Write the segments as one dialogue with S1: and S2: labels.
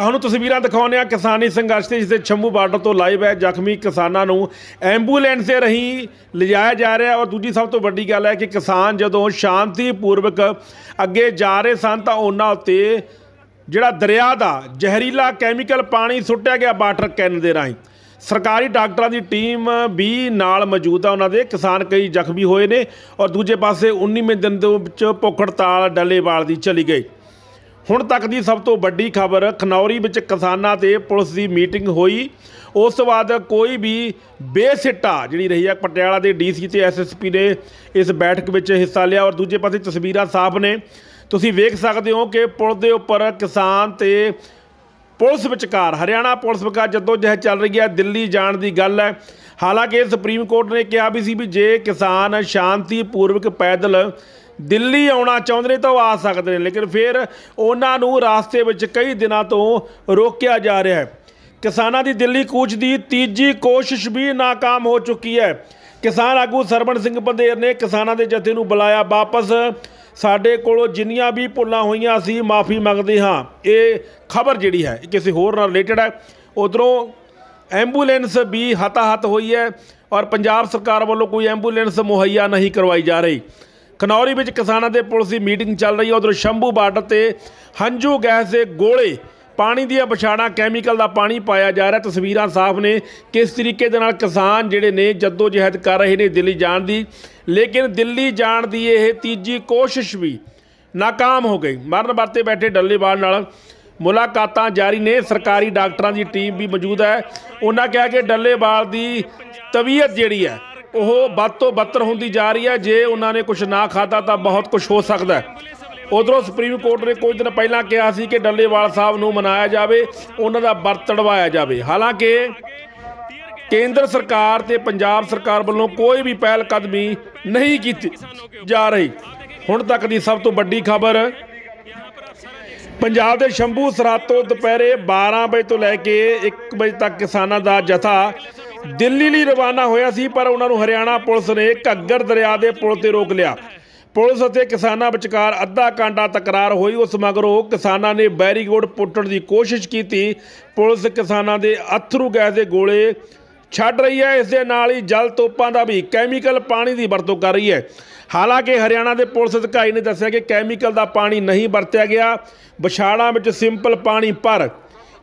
S1: ਤੁਹਾਨੂੰ ਤਸਵੀਰਾਂ ਦਿਖਾਉਂਦੇ ਆ ਕਿਸਾਨੀ ਸੰਘਰਸ਼ ਤੇ ਜਿਸ ਛੰਮੂ ਬਾਰਡਰ ਤੋਂ ਲਾਈਵ ਹੈ। ਜ਼ਖਮੀ ਕਿਸਾਨਾਂ ਨੂੰ ਐਂਬੂਲੈਂਸ ਦੇ ਰਹੀ ਲਿਜਾਇਆ ਜਾ ਰਿਹਾ ਔਰ ਦੂਜੀ ਸਭ ਤੋਂ ਵੱਡੀ ਗੱਲ ਹੈ ਕਿ ਕਿਸਾਨ ਜਦੋਂ ਸ਼ਾਂਤੀਪੂਰਵਕ ਅੱਗੇ ਜਾ ਰਹੇ ਸਨ ਤਾਂ ਉਹਨਾਂ ਉੱਤੇ ਜਿਹੜਾ ਦਰਿਆ ਦਾ ਜ਼ਹਿਰੀਲਾ ਕੈਮੀਕਲ ਪਾਣੀ ਸੁੱਟਿਆ ਗਿਆ ਵਾਟਰ ਕੈਨ ਦੇ ਰਾਹੀਂ। ਸਰਕਾਰੀ ਡਾਕਟਰਾਂ ਦੀ ਟੀਮ ਵੀ ਨਾਲ ਮੌਜੂਦ ਆ ਉਹਨਾਂ ਦੇ ਕਿਸਾਨ ਕਈ ਜ਼ਖਮੀ ਹੋਏ ਨੇ ਔਰ ਦੂਜੇ ਪਾਸੇ 19ਵੇਂ ਦਿਨ ਦੇ ਵਿੱਚ ਭੁੱਖ ਹੜਤਾਲ ਡੱਲੇਵਾਲ ਦੀ ਚਲੀ ਗਈ। ਹੁਣ ਤੱਕ ਦੀ ਸਭ ਤੋਂ ਵੱਡੀ ਖਬਰ, ਖਨੌਰੀ ਵਿੱਚ ਕਿਸਾਨਾਂ ਤੇ ਪੁਲਿਸ ਦੀ ਮੀਟਿੰਗ ਹੋਈ। ਉਸ ਤੋਂ ਬਾਅਦ ਕੋਈ ਵੀ ਬੇਸਿੱਟਾ ਜਿਹੜੀ ਰਹੀ ਹੈ ਪਟਿਆਲਾ ਦੇ ਡੀਸੀ ਤੇ ਐਸਐਸਪੀ ਨੇ ਇਸ ਬੈਠਕ ਵਿੱਚ ਹਿੱਸਾ ਲਿਆ ਔਰ ਦੂਜੇ ਪਾਸੇ ਤਸਵੀਰਾਂ ਸਾਫ਼ ਨੇ। ਤੁਸੀਂ ਵੇਖ ਸਕਦੇ ਹੋ ਕਿ ਪੁਲ ਦੇ ਉੱਪਰ ਕਿਸਾਨ ਤੇ ਪੁਲਿਸ ਵਿਚਕਾਰ, ਹਰਿਆਣਾ ਪੁਲਿਸ ਵਿਚਕਾਰ ਜਦੋਂ ਜਹਿਦ ਚੱਲ ਰਹੀ ਹੈ ਦਿੱਲੀ ਜਾਣ ਦੀ ਗੱਲ ਹੈ। ਹਾਲਾਂਕਿ ਸੁਪਰੀਮ ਕੋਰਟ ਨੇ ਕਿਹਾ ਵੀ ਸੀ ਵੀ ਜੇ ਕਿਸਾਨ ਸ਼ਾਂਤੀ ਪੂਰਵਕ ਪੈਦਲ ਦਿੱਲੀ ਆਉਣਾ ਚਾਹੁੰਦੇ ਨੇ ਤਾਂ ਉਹ ਆ ਸਕਦੇ ਨੇ, ਲੇਕਿਨ ਫਿਰ ਉਹਨਾਂ ਨੂੰ ਰਾਸਤੇ ਵਿੱਚ ਕਈ ਦਿਨਾਂ ਤੋਂ ਰੋਕਿਆ ਜਾ ਰਿਹਾ ਹੈ। ਕਿਸਾਨਾਂ ਦੀ ਦਿੱਲੀ ਕੂਚ ਦੀ ਤੀਜੀ ਕੋਸ਼ਿਸ਼ ਵੀ ناکਾਮ ਹੋ ਚੁੱਕੀ ਹੈ। ਕਿਸਾਨ ਆਗੂ ਸਰਬਣ ਸਿੰਘ ਬੰਦੇਰ ਨੇ ਕਿਸਾਨਾਂ ਦੇ ਜਥੇ ਨੂੰ ਬੁਲਾਇਆ ਵਾਪਸ। ਸਾਡੇ ਕੋਲੋਂ ਜਿੰਨੀਆਂ ਵੀ ਭੁੱਲਾਂ ਹੋਈਆਂ ਸੀ, ਮਾਫੀ ਮੰਗਦੇ ਹਾਂ। ਇਹ ਖਬਰ ਜਿਹੜੀ ਹੈ ਕਿਸੇ ਹੋਰ ਨਾਲ ਰਿਲੇਟਡ ਹੈ। ਉਧਰੋਂ ਐਂਬੂਲੈਂਸ ਵੀ ਹਤਾਹਤ ਹੋਈ ਹੈ ਔਰ ਪੰਜਾਬ ਸਰਕਾਰ ਵੱਲੋਂ ਕੋਈ ਐਂਬੂਲੈਂਸ ਮੁਹੱਈਆ ਨਹੀਂ ਕਰਵਾਈ ਜਾ ਰਹੀ। ਖਨੌਰੀ ਵਿੱਚ ਕਿਸਾਨਾਂ ਦੇ ਪੁਲਿਸ ਦੀ ਮੀਟਿੰਗ ਚੱਲ ਰਹੀ ਹੈ। ਉਧਰ ਸ਼ੰਭੂ ਬਾਰਡਰ ਤੇ ਹੰਝੂ ਗੈਸ ਦੇ ਗੋਲੇ, ਪਾਣੀ ਦੀਆਂ ਪਛਾਣਾਂ ਕੈਮੀਕਲ ਦਾ ਪਾਣੀ ਪਾਇਆ ਜਾ ਰਿਹਾ। ਤਸਵੀਰਾਂ ਸਾਫ਼ ਨੇ ਕਿਸ ਤਰੀਕੇ ਦੇ ਨਾਲ ਕਿਸਾਨ ਜਿਹੜੇ ਨੇ ਜੱਦੋ ਜਹਿਦ ਕਰ ਰਹੇ ਨੇ ਦਿੱਲੀ ਜਾਣ ਦੀ। ਲੇਕਿਨ ਦਿੱਲੀ ਜਾਣ ਦੀ ਇਹ ਤੀਜੀ ਕੋਸ਼ਿਸ਼ ਵੀ ناکਾਮ ਹੋ ਗਈ। ਮਰਨ ਵਰਤੇ ਬੈਠੇ ਡੱਲੇਵਾਲ ਨਾਲ ਮੁਲਾਕਾਤਾਂ ਜਾਰੀ ਨੇ। ਸਰਕਾਰੀ ਡਾਕਟਰਾਂ ਦੀ ਟੀਮ ਵੀ ਮੌਜੂਦ ਹੈ। ਉਹਨਾਂ ਕਿਹਾ ਕਿ ਡੱਲੇਵਾਲ ਦੀ ਤਬੀਅਤ ਜਿਹੜੀ ਹੈ ਉਹ ਵੱਧ ਤੋਂ ਬੱਤਰ ਹੁੰਦੀ ਜਾ ਰਹੀ ਹੈ। ਜੇ ਉਹਨਾਂ ਨੇ ਕੁਝ ਨਾ ਖਾਧਾ ਤਾਂ ਬਹੁਤ ਕੁਝ ਹੋ ਸਕਦਾ ਹੈ। ਉਧਰੋਂ ਸੁਪਰੀਮ ਕੋਰਟ ਨੇ ਕੁਝ ਦਿਨ ਪਹਿਲਾਂ ਕਿਹਾ ਸੀ ਕਿ ਡੱਲੇਵਾਲ ਸਾਹਿਬ ਨੂੰ ਮਨਾਇਆ ਜਾਵੇ, ਉਹਨਾਂ ਦਾ ਵਰਤ ਤੜਵਾਇਆ ਜਾਵੇ। ਹਾਲਾਂਕਿ ਕੇਂਦਰ ਸਰਕਾਰ ਤੇ ਪੰਜਾਬ ਸਰਕਾਰ ਵੱਲੋਂ ਕੋਈ ਵੀ ਪਹਿਲ ਕਦਮੀ ਨਹੀਂ ਕੀਤੀ ਜਾ ਰਹੀ। ਹੁਣ ਤੱਕ ਦੀ ਸਭ ਤੋਂ ਵੱਡੀ ਖਬਰ, ਪੰਜਾਬ ਦੇ ਸ਼ੰਭੂ ਸਰਹੱਦ ਤੋਂ ਦੁਪਹਿਰੇ 12 ਵਜੇ ਤੋਂ ਲੈ ਕੇ 1 ਵਜੇ ਤੱਕ ਕਿਸਾਨਾਂ ਦਾ ਜਥਾ ਦਿੱਲੀ ਲਈ ਰਵਾਨਾ ਹੋਇਆ ਸੀ, ਪਰ ਉਹਨਾਂ ਨੂੰ ਹਰਿਆਣਾ ਪੁਲਿਸ ਨੇ ਘੱਗਰ ਦਰਿਆ ਦੇ ਪੁਲ ਤੇ ਰੋਕ ਲਿਆ। ਪੁਲਿਸ ਅਤੇ ਕਿਸਾਨਾਂ ਵਿਚਕਾਰ ਅੱਧਾ ਘੰਟਾ ਤਕਰਾਰ ਹੋਈ। ਉਸ ਮਗਰੋਂ ਕਿਸਾਨਾਂ ਨੇ ਬੈਰੀਗੋਡ ਪੁੱਟਣ ਦੀ ਕੋਸ਼ਿਸ਼ ਕੀਤੀ। ਪੁਲਿਸ ਕਿਸਾਨਾਂ ਦੇ ਅਥਰੂ ਗੈਸ ਦੇ ਗੋਲੇ ਛੱਡ ਰਹੀ ਹੈ। ਇਸ ਦੇ ਨਾਲ ਹੀ ਜਲ ਤੋਪਾਂ ਦਾ ਵੀ ਕੈਮੀਕਲ ਪਾਣੀ ਦੀ ਵਰਤੋਂ ਕਰ ਰਹੀ ਹੈ। ਹਾਲਾਂਕਿ ਹਰਿਆਣਾ ਦੇ ਪੁਲਿਸ ਅਧਿਕਾਰੀ ਨੇ ਦੱਸਿਆ ਕਿ ਕੈਮੀਕਲ ਦਾ ਪਾਣੀ ਨਹੀਂ ਵਰਤਿਆ ਗਿਆ। ਵਿਛਾੜਾਂ ਵਿੱਚ ਸਿੰਪਲ ਪਾਣੀ ਪਰ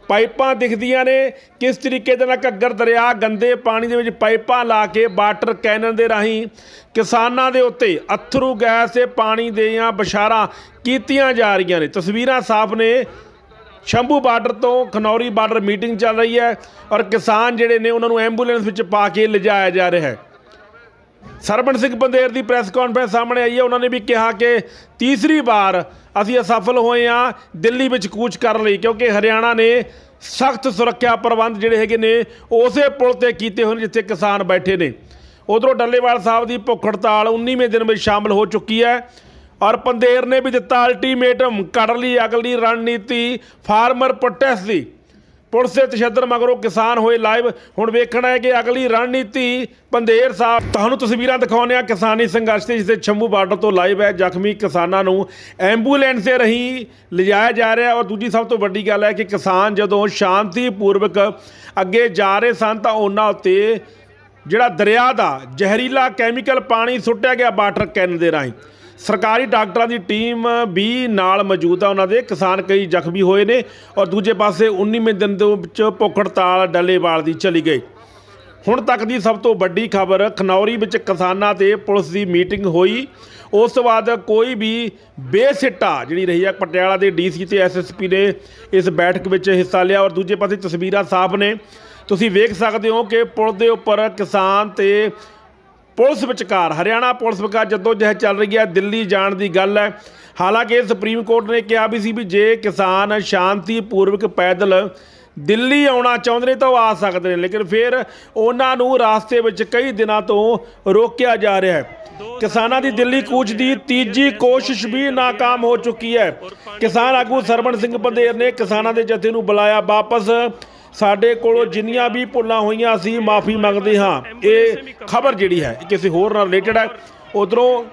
S1: ਪਾਈਪਾਂ ਦਿਖਦੀਆਂ ਨੇ। ਕਿਸ ਤਰੀਕੇ ਦੇ ਨਾਲ ਘੱਗਰ ਦਰਿਆ, ਗੰਦੇ ਪਾਣੀ ਦੇ ਵਿੱਚ ਪਾਈਪਾਂ ਲਾ ਕੇ ਵਾਟਰ ਕੈਨਨ ਦੇ ਰਾਹੀਂ ਕਿਸਾਨਾਂ ਦੇ ਉੱਤੇ ਅਥਰੂ, ਗੈਸ ਤੇ ਪਾਣੀ ਦੀਆਂ ਬਿਸ਼ਾਰਾਂ ਕੀਤੀਆਂ ਜਾ ਰਹੀਆਂ ਨੇ। ਤਸਵੀਰਾਂ ਸਾਫ਼ ਨੇ। ਸ਼ੰਭੂ ਬਾਰਡਰ ਤੋਂ ਖਨੌਰੀ ਬਾਰਡਰ ਮੀਟਿੰਗ ਚੱਲ ਰਹੀ ਹੈ ਔਰ ਕਿਸਾਨ ਜਿਹੜੇ ਨੇ, ਉਹਨਾਂ ਨੂੰ ਐਂਬੂਲੈਂਸ ਵਿੱਚ ਪਾ ਕੇ ਲਿਜਾਇਆ ਜਾ ਰਿਹਾ ਹੈ। ਸਰਬਣ ਸਿੰਘ ਬੰਦੇਰ ਦੀ ਪ੍ਰੈਸ ਕਾਨਫਰੰਸ ਸਾਹਮਣੇ ਆਈ ਹੈ। ਉਹਨਾਂ ਨੇ ਵੀ ਕਿਹਾ ਕਿ ਤੀਸਰੀ ਵਾਰ ਅਸੀਂ ਅਸਫਲ ਹੋਏ ਹਾਂ ਦਿੱਲੀ ਵਿੱਚ ਕੂਚ ਕਰਨ ਲਈ, ਕਿਉਂਕਿ ਹਰਿਆਣਾ ਨੇ ਸਖਤ ਸੁਰੱਖਿਆ ਪ੍ਰਬੰਧ ਜਿਹੜੇ ਹੈਗੇ ਨੇ, ਉਸੇ ਪੁਲ ਤੇ ਕੀਤੇ ਹੋਏ ਨੇ ਜਿੱਥੇ ਕਿਸਾਨ ਬੈਠੇ ਨੇ। ਉਧਰੋਂ ਡੱਲੇਵਾਲ ਸਾਹਿਬ ਦੀ ਭੁੱਖ ਹੜਤਾਲ 19ਵੇਂ ਦਿਨ ਵਿੱਚ ਸ਼ਾਮਲ ਹੋ ਚੁੱਕੀ ਹੈ ਔਰ ਪੰਦੇਰ ਨੇ ਵੀ ਦਿੱਤਾ ਅਲਟੀਮੇਟਮ ਕਰ ਲਈ ਅਗਲੀ ਰਣਨੀਤੀ ਫਾਰਮਰ ਪ੍ਰੋਟੈਸਟ ਦੀ। ਪੁਲਿਸ ਦੇ ਤਸ਼ੱਦਦ ਮਗਰੋਂ ਕਿਸਾਨ ਹੋਏ ਲਾਈਵ ਹੁਣ ਵੇਖਣਾ ਹੈ ਕਿ ਅਗਲੀ ਰਣਨੀਤੀ ਪੰਦੇਰ ਸਾਹਿਬ ਤੁਹਾਨੂੰ ਤਸਵੀਰਾਂ ਦਿਖਾਉਂਦੇ ਆ ਕਿਸਾਨੀ ਸੰਘਰਸ਼ ਤੇ, ਜਿਸ ਛੰਮੂ ਬਾਰਡਰ ਤੋਂ ਲਾਈਵ ਹੈ ਜ਼ਖਮੀ ਕਿਸਾਨਾਂ ਨੂੰ ਐਂਬੂਲੈਂਸ ਦੇ ਰਹੀ ਲਿਜਾਇਆ ਜਾ ਰਿਹਾ ਔਰ ਦੂਜੀ ਸਭ ਤੋਂ ਵੱਡੀ ਗੱਲ ਹੈ ਕਿ ਕਿਸਾਨ ਜਦੋਂ ਸ਼ਾਂਤੀਪੂਰਵਕ ਅੱਗੇ ਜਾ ਰਹੇ ਸਨ, ਤਾਂ ਉਹਨਾਂ ਉੱਤੇ ਜਿਹੜਾ ਦਰਿਆ ਦਾ ਜ਼ਹਿਰੀਲਾ ਕੈਮੀਕਲ ਪਾਣੀ ਸੁੱਟਿਆ ਗਿਆ ਵਾਟਰ ਕੈਨ ਦੇ ਰਾਹੀਂ। ਸਰਕਾਰੀ ਡਾਕਟਰਾਂ ਦੀ ਟੀਮ ਵੀ ਨਾਲ ਮੌਜੂਦ ਆ। ਉਹਨਾਂ ਦੇ ਕਿਸਾਨ ਕਈ ਜ਼ਖਮੀ ਹੋਏ ਨੇ ਔਰ ਦੂਜੇ ਪਾਸੇ 19ਵੇਂ ਦਿਨ ਦੇ ਵਿੱਚ ਭੁੱਖ ਹੜਤਾਲ ਡੱਲੇਵਾਲ ਦੀ ਚਲੀ ਗਈ। ਹੁਣ ਤੱਕ ਦੀ ਸਭ ਤੋਂ ਵੱਡੀ ਖਬਰ, ਖਨੌਰੀ ਵਿੱਚ ਕਿਸਾਨਾਂ ਤੇ ਪੁਲਿਸ ਦੀ ਮੀਟਿੰਗ ਹੋਈ। ਉਸ ਤੋਂ ਬਾਅਦ ਕੋਈ ਵੀ ਬੇਸਿੱਟਾ ਜਿਹੜੀ ਰਹੀ ਹੈ ਪਟਿਆਲਾ ਦੇ ਡੀਸੀ ਤੇ ਐਸਐਸਪੀ ਨੇ ਇਸ ਬੈਠਕ ਵਿੱਚ ਹਿੱਸਾ ਲਿਆ ਔਰ ਦੂਜੇ ਪਾਸੇ ਤਸਵੀਰਾਂ ਸਾਫ਼ ਨੇ। ਤੁਸੀਂ ਵੇਖ ਸਕਦੇ ਹੋ ਕਿ ਪੁਲ ਦੇ ਉੱਪਰ ਕਿਸਾਨ ਤੇ ਪੁਲਿਸ ਵਿਚਕਾਰ, ਹਰਿਆਣਾ ਪੁਲਿਸ ਵਿਚਕਾਰ ਜਦੋਂ ਜਹ ਚੱਲ ਰਹੀ ਹੈ, ਦਿੱਲੀ ਜਾਣ ਦੀ ਗੱਲ ਹੈ। ਹਾਲਾਂਕਿ ਸੁਪਰੀਮ ਕੋਰਟ ਨੇ ਕਿਹਾ ਵੀ ਸੀ ਵੀ ਜੇ ਕਿਸਾਨ ਸ਼ਾਂਤੀ ਪੂਰਵਕ ਪੈਦਲ ਦਿੱਲੀ ਆਉਣਾ ਚਾਹੁੰਦੇ ਨੇ ਤਾਂ ਉਹ ਆ ਸਕਦੇ ਨੇ, ਲੇਕਿਨ ਫਿਰ ਉਹਨਾਂ ਨੂੰ ਰਾਸਤੇ ਵਿੱਚ ਕਈ ਦਿਨਾਂ ਤੋਂ ਰੋਕਿਆ ਜਾ ਰਿਹਾ ਹੈ। ਕਿਸਾਨਾਂ ਦੀ ਦਿੱਲੀ ਕੂਚ ਦੀ ਤੀਜੀ ਕੋਸ਼ਿਸ਼ ਵੀ ناکਾਮ ਹੋ ਚੁੱਕੀ ਹੈ। ਕਿਸਾਨ ਆਗੂ ਸਰਬਣ ਸਿੰਘ ਬੰਦੇਰ ਨੇ ਕਿਸਾਨਾਂ ਦੇ ਜਥੇ ਨੂੰ ਬੁਲਾਇਆ ਵਾਪਸ। ਸਾਡੇ ਕੋਲੋਂ ਜਿੰਨੀਆਂ ਵੀ ਭੁੱਲਾਂ ਹੋਈਆਂ ਅਸੀਂ ਮਾਫੀ ਮੰਗਦੇ ਹਾਂ। ਇਹ ਖਬਰ ਜਿਹੜੀ ਹੈ ਕਿਸੇ ਹੋਰ ਨਾਲ ਰਿਲੇਟਡ ਹੈ। ਉਧਰੋਂ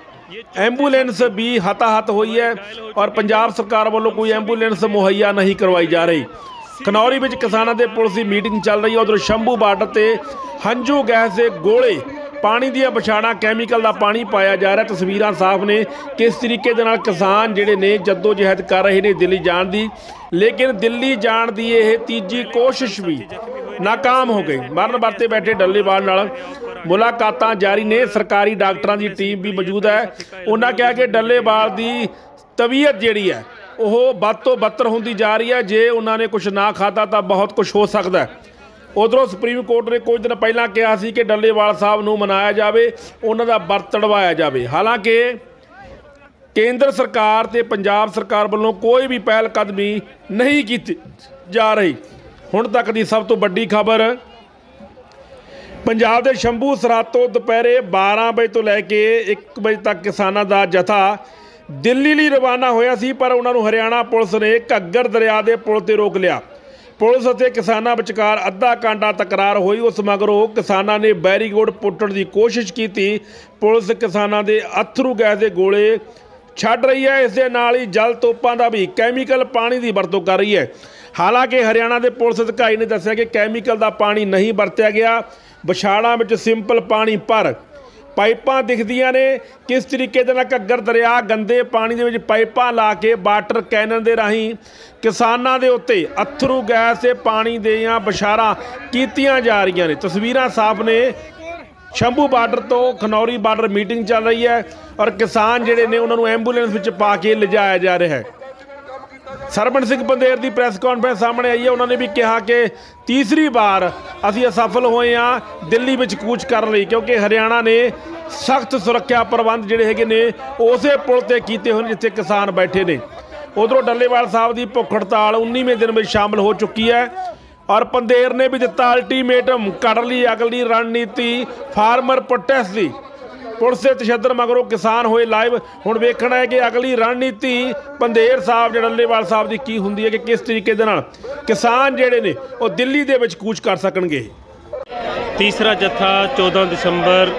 S1: ਐਂਬੂਲੈਂਸ ਵੀ ਹਤਾਹਤ ਹੋਈ ਹੈ ਔਰ ਪੰਜਾਬ ਸਰਕਾਰ ਵੱਲੋਂ ਕੋਈ ਐਂਬੂਲੈਂਸ ਮੁਹੱਈਆ ਨਹੀਂ ਕਰਵਾਈ ਜਾ ਰਹੀ। ਖਨੌਰੀ ਵਿੱਚ ਕਿਸਾਨਾਂ ਦੇ ਪੁਲਿਸ ਦੀ ਮੀਟਿੰਗ ਚੱਲ ਰਹੀ ਹੈ। ਉਧਰ ਸ਼ੰਭੂ ਬਾਰਡਰ ਤੇ ਹੰਝੂ ਗੈਸ ਦੇ ਗੋਲੇ ਪਾਣੀ ਦੀਆਂ ਵਿਛਾੜਾਂ ਕੈਮੀਕਲ ਦਾ ਪਾਣੀ ਪਾਇਆ ਜਾ ਰਿਹਾ। ਤਸਵੀਰਾਂ ਸਾਫ਼ ਨੇ ਕਿਸ ਤਰੀਕੇ ਦੇ ਨਾਲ ਕਿਸਾਨ ਜਿਹੜੇ ਨੇ ਜੱਦੋ ਜਹਿਦ ਕਰ ਰਹੇ ਨੇ ਦਿੱਲੀ ਜਾਣ ਦੀ। ਲੇਕਿਨ ਦਿੱਲੀ ਜਾਣ ਦੀ ਇਹ ਤੀਜੀ ਕੋਸ਼ਿਸ਼ ਵੀ ਨਾਕਾਮ ਹੋ ਗਈ। ਮਰਨ ਵਰਤੇ ਬੈਠੇ ਡੱਲੇਵਾਲ ਨਾਲ ਮੁਲਾਕਾਤਾਂ ਜਾਰੀ ਨੇ। ਸਰਕਾਰੀ ਡਾਕਟਰਾਂ ਦੀ ਟੀਮ ਵੀ ਮੌਜੂਦ ਹੈ। ਉਹਨਾਂ ਕਿਹਾ ਕਿ ਡੱਲੇਵਾਲ ਦੀ ਤਬੀਅਤ ਜਿਹੜੀ ਹੈ, ਉਹ ਵੱਧ ਤੋਂ ਬੱਤਰ ਹੁੰਦੀ ਜਾ ਰਹੀ ਹੈ। ਜੇ ਉਹਨਾਂ ਨੇ ਕੁਝ ਨਾ ਖਾਧਾ ਤਾਂ ਬਹੁਤ ਕੁਝ ਹੋ ਸਕਦਾ ਹੈ। ਉਧਰੋਂ ਸੁਪਰੀਮ ਕੋਰਟ ਨੇ ਕੁਝ ਦਿਨ ਪਹਿਲਾਂ ਕਿਹਾ ਸੀ ਕਿ ਡੱਲੇਵਾਲ ਸਾਹਿਬ ਨੂੰ ਮਨਾਇਆ ਜਾਵੇ, ਉਹਨਾਂ ਦਾ ਵਰਤ ਤੜਵਾਇਆ ਜਾਵੇ। ਹਾਲਾਂਕਿ ਕੇਂਦਰ ਸਰਕਾਰ ਤੇ ਪੰਜਾਬ ਸਰਕਾਰ ਵੱਲੋਂ ਕੋਈ ਵੀ ਪਹਿਲ ਕਦਮੀ ਨਹੀਂ ਕੀਤੀ ਜਾ ਰਹੀ। ਹੁਣ ਤੱਕ ਦੀ ਸਭ ਤੋਂ ਵੱਡੀ ਖਬਰ, ਪੰਜਾਬ ਦੇ ਸ਼ੰਭੂ ਸਰਹੱਦ ਤੋਂ ਦੁਪਹਿਰੇ 12 ਵਜੇ ਤੋਂ ਲੈ ਕੇ 1 ਵਜੇ ਤੱਕ ਕਿਸਾਨਾਂ ਦਾ ਜਥਾ ਦਿੱਲੀ ਲਈ ਰਵਾਨਾ ਹੋਇਆ ਸੀ, ਪਰ ਉਹਨਾਂ ਨੂੰ ਹਰਿਆਣਾ ਪੁਲਿਸ ਨੇ ਘੱਗਰ ਦਰਿਆ ਦੇ ਪੁਲ ਤੇ ਰੋਕ ਲਿਆ। ਪੁਲਿਸ ਅਤੇ ਕਿਸਾਨਾਂ ਵਿਚਕਾਰ ਅੱਧਾ ਘੰਟਾ ਤਕਰਾਰ ਹੋਈ। ਉਸ ਮਗਰੋਂ ਕਿਸਾਨਾਂ ਨੇ ਬੈਰੀਗੋਡ ਪੁੱਟਣ ਦੀ ਕੋਸ਼ਿਸ਼ ਕੀਤੀ। ਪੁਲਿਸ ਕਿਸਾਨਾਂ ਦੇ ਅਥਰੂ ਗੈਸ ਦੇ ਗੋਲੇ ਛੱਡ ਰਹੀ ਹੈ। ਇਸ ਦੇ ਨਾਲ ਹੀ ਜਲ ਤੋਪਾਂ ਦਾ ਵੀ ਕੈਮੀਕਲ ਪਾਣੀ ਦੀ ਵਰਤੋਂ ਕਰ ਰਹੀ ਹੈ। ਹਾਲਾਂਕਿ ਹਰਿਆਣਾ ਦੇ ਪੁਲਿਸ ਅਧਿਕਾਰੀ ਨੇ ਦੱਸਿਆ ਕਿ ਕੈਮੀਕਲ ਦਾ ਪਾਣੀ ਨਹੀਂ ਵਰਤਿਆ ਗਿਆ। ਵਿਛਾੜਾਂ ਵਿੱਚ ਸਿੰਪਲ ਪਾਣੀ ਪਰ ਪਾਈਪਾਂ ਦਿਖਦੀਆਂ ਨੇ। ਕਿਸ ਤਰੀਕੇ ਦੇ ਨਾਲ ਘੱਗਰ ਦਰਿਆ, ਗੰਦੇ ਪਾਣੀ ਦੇ ਵਿੱਚ ਪਾਈਪਾਂ ਲਾ ਕੇ ਵਾਟਰ ਕੈਨਨ ਦੇ ਰਾਹੀਂ ਕਿਸਾਨਾਂ ਦੇ ਉੱਤੇ ਅਥਰੂ, ਗੈਸ ਤੇ ਪਾਣੀ ਦੀਆਂ ਬਿਸ਼ਾਰਾਂ ਕੀਤੀਆਂ ਜਾ ਰਹੀਆਂ ਨੇ। ਤਸਵੀਰਾਂ ਸਾਫ਼ ਨੇ। ਸ਼ੰਭੂ ਬਾਰਡਰ ਤੋਂ ਖਨੌਰੀ ਬਾਰਡਰ ਮੀਟਿੰਗ ਚੱਲ ਰਹੀ ਹੈ ਔਰ ਕਿਸਾਨ ਜਿਹੜੇ ਨੇ ਉਹਨਾਂ ਨੂੰ ਐਂਬੂਲੈਂਸ ਵਿੱਚ ਪਾ ਕੇ ਲਿਜਾਇਆ ਜਾ ਰਿਹਾ ਹੈ। ਸਰਬਣ ਸਿੰਘ ਬੰਦੇਰ ਦੀ ਪ੍ਰੈਸ ਕਾਨਫਰੰਸ ਸਾਹਮਣੇ ਆਈ ਹੈ। ਉਹਨਾਂ ਨੇ ਵੀ ਕਿਹਾ ਕਿ ਤੀਸਰੀ ਵਾਰ ਅਸੀਂ ਅਸਫਲ ਹੋਏ ਹਾਂ ਦਿੱਲੀ ਵਿੱਚ ਕੂਚ ਕਰਨ ਲਈ, ਕਿਉਂਕਿ ਹਰਿਆਣਾ ਨੇ ਸਖਤ ਸੁਰੱਖਿਆ ਪ੍ਰਬੰਧ ਜਿਹੜੇ ਹੈਗੇ ਨੇ, ਉਸੇ ਪੁਲ ਤੇ ਕੀਤੇ ਹੋਏ ਜਿੱਥੇ ਕਿਸਾਨ ਬੈਠੇ ਨੇ। ਉਧਰੋਂ ਡੱਲੇਵਾਲ ਸਾਹਿਬ ਦੀ ਭੁੱਖ ਹੜਤਾਲ 19ਵੇਂ ਦਿਨ ਵਿੱਚ ਸ਼ਾਮਲ ਹੋ ਚੁੱਕੀ ਹੈ ਔਰ ਪੰਦੇਰ ਨੇ ਵੀ ਦਿੱਤਾ ਅਲਟੀਮੇਟਮ ਕੱਢ ਲਈ ਅਗਲੀ ਰਣਨੀਤੀ, ਫਾਰਮਰ ਪ੍ਰੋਟੈਸਟ ਦੀ। ਪੁਲਿਸ ਦੇ ਤਸ਼ੱਦਦ ਮਗਰੋਂ ਕਿਸਾਨ ਹੋਏ ਲਾਈਵ ਹੁਣ ਵੇਖਣਾ ਹੈ ਕਿ ਅਗਲੀ ਰਣਨੀਤੀ ਪੰਦੇਰ ਸਾਹਿਬ ਜਿਹੜਾ ਡੱਲੇਵਾਲ ਸਾਹਿਬ ਦੀ ਕੀ ਹੁੰਦੀ ਹੈ ਕਿ ਕਿਸ ਤਰੀਕੇ ਦੇ ਨਾਲ ਕਿਸਾਨ ਜਿਹੜੇ ਨੇ ਉਹ ਦਿੱਲੀ ਦੇ ਵਿੱਚ ਕੂਚ ਕਰ ਸਕਣਗੇ
S2: तीसरा जत्था 14 दिसंबर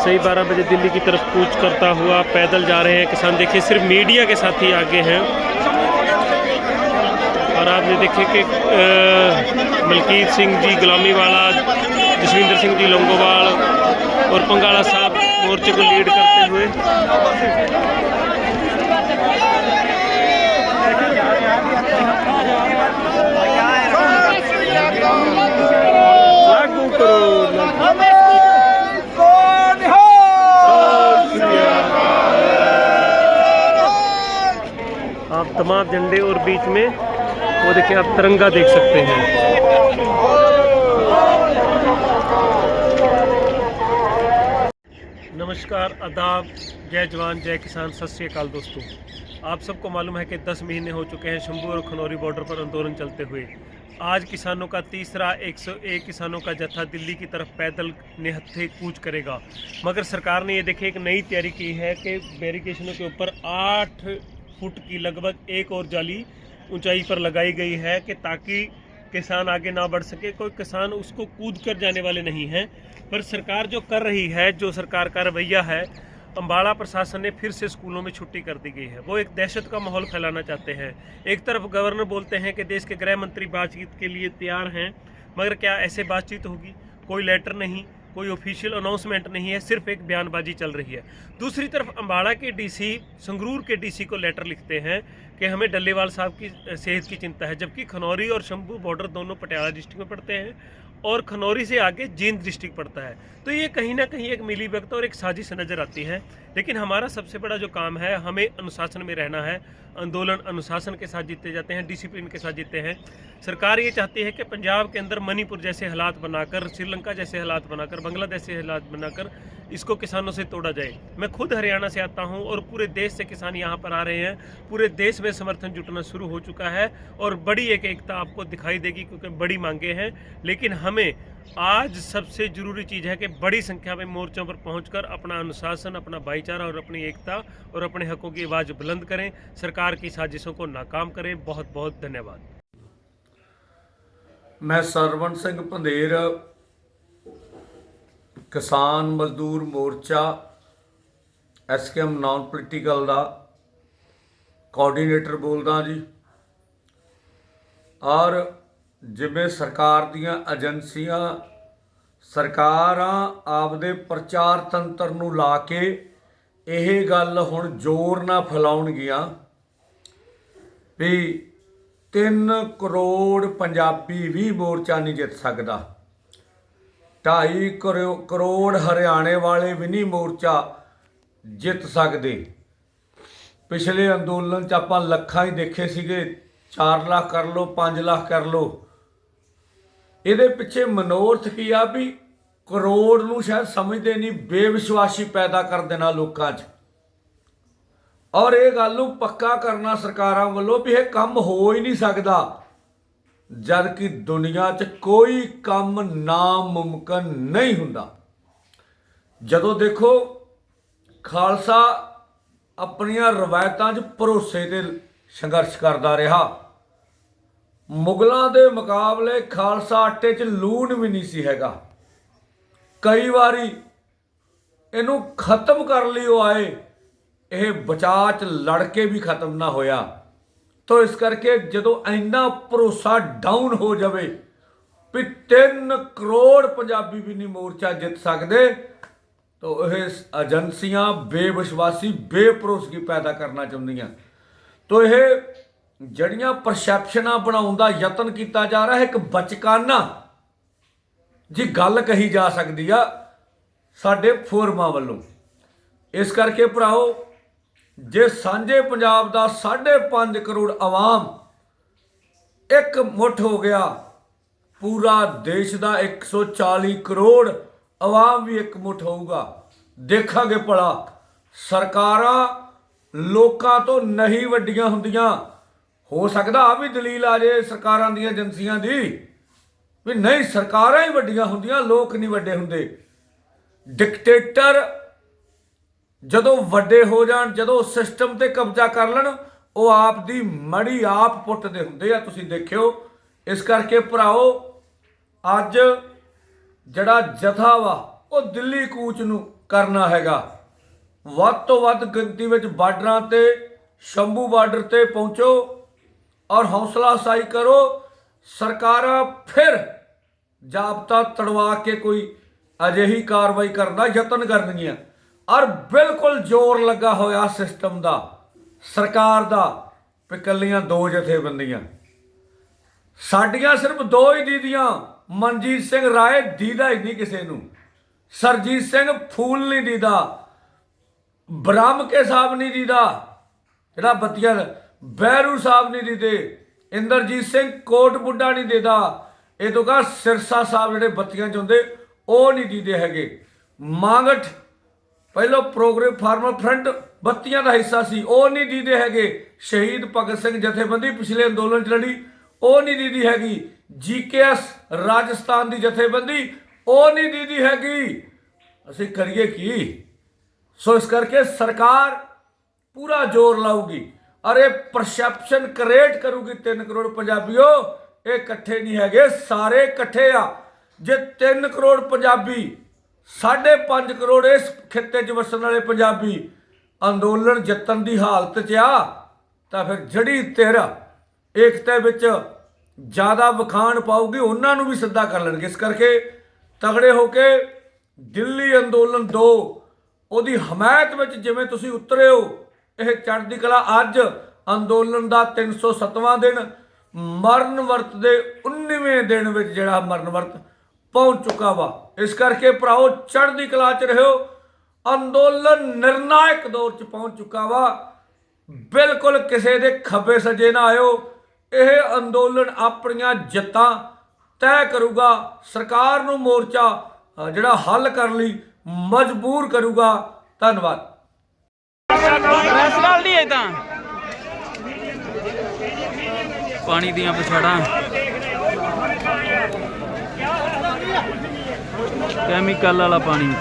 S2: सही 12 बजे दिल्ली की तरफ कूच करता हुआ पैदल जा रहे हैं किसान देखिए सिर्फ मीडिया के साथ ही आगे हैं और आप ये देखिए कि अ, मलकीत सिंह जी गुलामी वाला जसविंदर सिंह जी लोंगोवाल और पंगाला साहब मोर्चे को लीड करते हुए। आप तमाम झंडे और बीच में, वो देखिए, आप तिरंगा देख सकते हैं। नमस्कार आदाब जय जवान जय किसान सत श्री अकाल दोस्तों आप सबको मालूम है कि 10 महीने हो चुके हैं शंभू और खनौरी बॉर्डर पर आंदोलन चलते हुए आज किसानों का तीसरा 101 किसानों का जत्था दिल्ली की तरफ पैदल निहत्थे कूच करेगा मगर सरकार ने ये देखिए एक नई तैयारी की है कि बैरिकेशनों के ऊपर आठ फुट की लगभग एक और जाली ऊंचाई पर लगाई गई है कि ताकि किसान आगे ना बढ़ सके, कोई किसान उसको कूद कर जाने वाले नहीं हैं। पर सरकार जो कर रही है, जो सरकार का रवैया है अम्बाड़ा प्रशासन ने फिर से स्कूलों में छुट्टी कर दी गई है। वो एक दहशत का माहौल फैलाना चाहते हैं। एक तरफ़ गवर्नर बोलते हैं कि देश के गृह मंत्री बातचीत के लिए तैयार हैं, मगर क्या ऐसे बातचीत होगी? कोई लेटर नहीं। कोई ऑफिशियल अनाउंसमेंट नहीं है, सिर्फ़ एक बयानबाजी चल रही है। दूसरी तरफ़ अम्बाड़ा के डीसी संगरूर के डीसी को लेटर लिखते हैं कि हमें डल्लेवाल साहब की सेहत की चिंता है, जबकि खनौरी और शंभू बॉर्डर दोनों पटियाला डिस्ट्रिक्ट में पड़ते हैं और खनौरी से आगे जींद डिस्ट्रिक्ट पड़ता है। तो ये कहीं ना कहीं एक मिली और एक साजिश नज़र आती है। लेकिन हमारा सबसे बड़ा जो काम है, हमें अनुशासन में रहना है। आंदोलन अनुशासन के साथ जीते जाते हैं डिसिप्लिन के साथ जीते हैं। सरकार ये चाहती है कि पंजाब के अंदर मणिपुर जैसे हालात बनाकर, श्रीलंका जैसे हालात बनाकर, बांग्लादेश जैसे हालात बनाकर इसको किसानों से तोड़ा जाए। मैं खुद हरियाणा से आता हूँ और पूरे देश से किसान यहाँ पर आ रहे हैं। पूरे देश में समर्थन जुटना शुरू हो चुका है और बड़ी एक एकता आपको दिखाई देगी क्योंकि बड़ी मांगे हैं। लेकिन हमें आज सबसे जरूरी चीज़ है कि बड़ी संख्या में मोर्चों पर पहुंचकर अपना अनुशासन अपना भाईचारा और अपनी एकता और अपने हकों की आवाज़ बुलंद करें सरकार की साजिशों को नाकाम करें बहुत बहुत धन्यवाद
S3: ਮੈਂ Sarwan Singh Pandher Kisan Mazdoor Morcha SKM non political ਦਾ ਕੋਆਰਡੀਨੇਟਰ ਬੋਲਦਾ ਜੀ ਔਰ ਜਿਵੇਂ ਸਰਕਾਰ ਦੀਆਂ ਏਜੰਸੀਆਂ ਸਰਕਾਰਾਂ ਆਪਦੇ ਪ੍ਰਚਾਰ ਤੰਤਰ ਨੂੰ ਲਾ ਕੇ ਇਹ ਗੱਲ ਹੁਣ ਜ਼ੋਰ ਨਾਲ ਫੈਲਾਉਣਗੀਆਂ ਵੀ 3 ਕਰੋੜ ਪੰਜਾਬੀ ਵੀ ਮੋਰਚਾ ਨਹੀਂ ਜਿੱਤ ਸਕਦਾ। 2.5 ਕਰੋੜ ਹਰਿਆਣੇ ਵਾਲੇ ਵੀ ਨਹੀਂ ਮੋਰਚਾ ਜਿੱਤ ਸਕਦੇ। ਪਿਛਲੇ ਅੰਦੋਲਨ ਚ ਆਪਾਂ ਲੱਖਾਂ ਹੀ ਦੇਖੇ ਸੀਗੇ। 4 ਲੱਖ ਕਰ ਲਓ 5 ਲੱਖ ਕਰ ਲਓ। ਇਹਦੇ ਪਿੱਛੇ ਮਨੋਰਥ ਕੀ ਆ ਵੀ ਕਰੋੜ ਨੂੰ ਸ਼ਾਇਦ ਸਮਝਦੇ ਨਹੀਂ, ਬੇਵਿਸ਼ਵਾਸੀ ਪੈਦਾ ਕਰ ਦੇਣਾ ਲੋਕਾਂ 'ਚ। ਔਰ ਇਹ ਗੱਲ ਨੂੰ ਪੱਕਾ ਕਰਨਾ ਸਰਕਾਰਾਂ ਵੱਲੋਂ ਵੀ ਇਹ ਕੰਮ ਹੋ ਹੀ ਨਹੀਂ ਸਕਦਾ ਜਦ ਕਿ ਦੁਨੀਆ 'ਚ ਕੋਈ ਕੰਮ ਨਾਮੁਮਕਨ ਨਹੀਂ ਹੁੰਦਾ। ਜਦੋਂ ਦੇਖੋ, ਖਾਲਸਾ ਆਪਣੀਆਂ ਰਵਾਇਤਾਂ 'ਚ ਭਰੋਸੇ ਤੇ ਸੰਘਰਸ਼ ਕਰਦਾ ਰਿਹਾ। ਮੁਗਲਾਂ ਦੇ ਮੁਕਾਬਲੇ ਖਾਲਸਾ ਆਟੇ 'ਚ ਲੂਣ ਵੀ ਨਹੀਂ ਸੀ ਹੈਗਾ। ਕਈ ਵਾਰੀ ਇਹਨੂੰ ਖਤਮ ਕਰਨ ਲਈ ਉਹ ਆਏ, ਇਹ ਬਚਾਅ 'ਚ ਲੜ ਕੇ ਵੀ ਖਤਮ ਨਾ ਹੋਇਆ। ਤਾਂ ਇਸ ਕਰਕੇ ਜਦੋਂ ਇੰਨਾ ਭਰੋਸਾ ਡਾਊਨ ਹੋ ਜਾਵੇ ਵੀ 3 ਕਰੋੜ ਪੰਜਾਬੀ ਵੀ ਨਹੀਂ ਮੋਰਚਾ ਜਿੱਤ ਸਕਦੇ, ਤਾਂ ਇਹ ਏਜੰਸੀਆਂ ਬੇਵਿਸ਼ਵਾਸੀ ਬੇਭਰੋਸਗੀ ਪੈਦਾ ਕਰਨਾ ਚਾਹੁੰਦੀਆਂ। ਤੋ ਇਹ ਜਿਹੜੀਆਂ ਪਰਸੈਪਸ਼ਨਾਂ ਬਣਾਉਣ ਦਾ ਯਤਨ ਕੀਤਾ ਜਾ ਰਿਹਾ ਹੈ ਇੱਕ ਬਚਕਾਨਾ ਜੀ ਗੱਲ ਕਹੀ ਜਾ ਸਕਦੀ ਆ ਸਾਡੇ ਫੋਰਮਾਂ ਵੱਲੋਂ। ਇਸ ਕਰਕੇ ਭਰਾਓ, ਜੇ ਸਾਂਝੇ ਪੰਜਾਬ ਦਾ 5.5 ਕਰੋੜ ਆਵਾਮ ਇੱਕ ਮੁੱਠ ਹੋ ਗਿਆ, ਪੂਰਾ ਦੇਸ਼ ਦਾ 140 ਕਰੋੜ ਆਵਾਮ ਵੀ ਇੱਕ ਮੁੱਠ ਹੋਊਗਾ। ਦੇਖਾਂਗੇ ਭਲਾ, ਸਰਕਾਰਾਂ ਲੋਕਾਂ ਤੋਂ ਨਹੀਂ ਵੱਡੀਆਂ ਹੁੰਦੀਆਂ। ਹੋ ਸਕਦਾ ਆ ਵੀ ਦਲੀਲ ਆ ਜੇ ਸਰਕਾਰਾਂ ਦੀਆਂ ਏਜੰਸੀਆਂ ਦੀ, ਵੀ ਨਹੀਂ, ਸਰਕਾਰਾਂ ਹੀ ਵੱਡੀਆਂ ਹੁੰਦੀਆਂ, ਲੋਕ ਨਹੀਂ ਵੱਡੇ ਹੁੰਦੇ। ਡਿਕਟੇਟਰ ਜਦੋਂ ਵੱਡੇ ਹੋ ਜਾਣ, ਜਦੋਂ ਸਿਸਟਮ ਤੇ ਕਬਜ਼ਾ ਕਰ ਲੈਣ, ਉਹ ਆਪ ਦੀ ਮੜੀ ਆਪ ਪੁੱਟਦੇ ਹੁੰਦੇ ਆ, ਤੁਸੀਂ ਦੇਖਿਓ। ਇਸ ਕਰਕੇ ਭਰਾਓ, ਅੱਜ ਜਿਹੜਾ ਜਥਾ ਵਾ, ਉਹ ਦਿੱਲੀ ਕੂਚ ਨੂੰ ਕਰਨਾ ਹੈਗਾ। ਵੱਧ ਤੋਂ ਵੱਧ ਗਿਣਤੀ ਵਿੱਚ ਬਾਰਡਰਾਂ ਤੇ, ਸ਼ੰਭੂ ਬਾਰਡਰ ਤੇ ਪਹੁੰਚੋ। ਔਰ ਹੌਸਲਾ ਅਫਸਾਈ ਕਰੋ, ਸਰਕਾਰਾਂ ਫਿਰ ਜਾਬਤਾ ਤੜਵਾ ਕੇ ਕੋਈ ਅਜਿਹੀ ਕਾਰਵਾਈ ਕਰਨ ਦਾ ਯਤਨ ਕਰਨਗੀਆਂ। ਔਰ ਬਿਲਕੁਲ ਜ਼ੋਰ ਲੱਗਾ ਹੋਇਆ ਸਿਸਟਮ ਦਾ, ਸਰਕਾਰ ਦਾ, ਵੀ ਇਕੱਲੀਆਂ ਦੋ ਜਥੇਬੰਦੀਆਂ। ਸਾਡੀਆਂ ਸਿਰਫ ਦੋ ਹੀ ਦੀਦੀਆਂ, ਮਨਜੀਤ ਸਿੰਘ ਰਾਏ ਦੀਦਾ ਹੀ ਨਹੀਂ ਕਿਸੇ ਨੂੰ। ਸਰਜੀਤ ਸਿੰਘ ਫੂਲ ਨਹੀਂ ਦੀਦਾ, ਬ੍ਰਹਮ ਕੇ ਸਾਹਿਬ ਨਹੀਂ ਦੀਦਾ, ਜਿਹੜਾ ਬੱਤੀਆਂ ਬਹਿਰੂ ਸਾਹਿਬ ਨਹੀਂ ਦੀਦੇ, ਇੰਦਰਜੀਤ ਸਿੰਘ ਕੋਟ ਬੁੱਢਾ ਨਹੀਂ ਦੇਦਾ। ਇਹ ਤੋਂ ਕਾ ਸਿਰਸਾ ਸਾਹਿਬ ਜਿਹੜੇ ਬੱਤੀਆਂ ਚ ਹੁੰਦੇ, ਉਹ ਨਹੀਂ ਦੀਦੇ ਹੈਗੇ। ਮਾਂਗਟ ਪਹਿਲੋ ਪ੍ਰੋਗਰਾਮ ਫਾਰਮਰ ਫਰੰਟ ਬੱਤੀਆਂ ਦਾ ਹਿੱਸਾ ਸੀ, ਉਹ ਨਹੀਂ ਦੀਦੇ ਹੈਗੇ। ਸ਼ਹੀਦ ਭਗਤ ਸਿੰਘ ਜਥੇਬੰਦੀ ਪਿਛਲੇ ਅੰਦੋਲਨ ਚ ਲੜੀ, ਉਹ ਨਹੀਂ ਦੀਦੀ ਹੈਗੀ। ਜੀਕੇਐਸ ਰਾਜਸਥਾਨ ਦੀ ਜਥੇਬੰਦੀ, ਉਹ ਨਹੀਂ ਦੀਦੀ ਹੈਗੀ। ਅਸੀਂ ਕਰੀਏ ਕੀ? ਸੋ ਇਸ ਕਰਕੇ ਸਰਕਾਰ ਪੂਰਾ ਜ਼ੋਰ ਲਾਊਗੀ। ਅਰੇ ਪਰਸੈਪਸ਼ਨ ਕ੍ਰੀਏਟ ਕਰੂਗੀ 3 ਕਰੋੜ ਪੰਜਾਬੀਓ। ਇਹ ਇਕੱਠੇ ਨਹੀਂ ਹੈਗੇ, ਸਾਰੇ ਇਕੱਠੇ ਆ। ਜੇ 3 ਕਰੋੜ ਪੰਜਾਬੀ 5.5 ਕਰੋੜ ਇਸ ਖਿੱਤੇ 'ਚ ਵਸਣ ਵਾਲੇ ਪੰਜਾਬੀ ਅੰਦੋਲਨ ਜਿੱਤਣ ਦੀ ਹਾਲਤ 'ਚ ਆ, ਤਾਂ ਫਿਰ ਜੜੀ ਤੇਰਾ ਏਕਤਾ ਵਿੱਚ ਜ਼ਿਆਦਾ ਵਖਾਣ ਪਾਉਗੀ ਉਹਨਾਂ ਨੂੰ ਵੀ ਸਿੱਧਾ ਕਰ ਲੈਣਗੇ। ਇਸ ਕਰਕੇ ਤਗੜੇ ਹੋ ਕੇ ਦਿੱਲੀ ਅੰਦੋਲਨ 2 ਉਹਦੀ ਹਮਾਇਤ ਵਿੱਚ ਜਿਵੇਂ ਤੁਸੀਂ ਉਤਰੇ ਹੋ ਇਹ ਚੜ੍ਹਦੀ ਕਲਾ ਅੱਜ ਅੰਦੋਲਨ ਦਾ 307ਵਾਂ ਦਿਨ, ਮਰਨ ਵਰਤ ਦੇ 19ਵੇਂ ਦਿਨ ਵਿੱਚ ਜਿਹੜਾ ਮਰਨ ਵਰਤ ਪਹੁੰਚ ਚੁੱਕਾ ਵਾ। ਇਸ ਕਰਕੇ ਭਰਾਓ, ਚੜ੍ਹਦੀ ਕਲਾ 'ਚ ਰਹਿਓ ਅੰਦੋਲਨ ਨਿਰਣਾਇਕ ਦੌਰ 'ਚ ਪਹੁੰਚ ਚੁੱਕਾ ਵਾ। ਬਿਲਕੁਲ ਕਿਸੇ ਦੇ ਖੱਬੇ ਸੱਜੇ ਨਾ ਆਇਓ। ਇਹ ਅੰਦੋਲਨ ਆਪਣੀਆਂ ਜਿੱਤਾਂ ਤੈਅ ਕਰੂਗਾ। ਸਰਕਾਰ ਨੂੰ ਮੋਰਚਾ ਜਿਹੜਾ ਹੱਲ ਕਰਨ ਲਈ ਮਜਬੂਰ ਕਰੂਗਾ। ਧੰਨਵਾਦ।
S4: ਇਸ ਗੱਲ ਨਹੀਂ ਤਾਂ। ਪਾਣੀ ਦੀਆਂ ਪਛਾੜਾਂ। ਕੈਮੀਕਲ ਵਾਲਾ ਪਾਣੀ।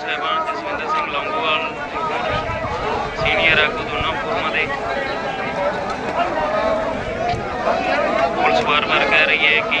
S4: ਸਹਿਬਾਨ ਜਸਵਿੰਦਰ ਸਿੰਘ ਲੌਂਗੋਵਾਲ ਸੀਨੀਅਰ ਆਗੂ ਦੋਨਾਂ ਫੋਰਮਾਂ ਦੇ। ਪੁਲਿਸ ਵਾਰ-ਵਾਰ ਕਹਿ ਰਹੀ ਹੈ ਕਿ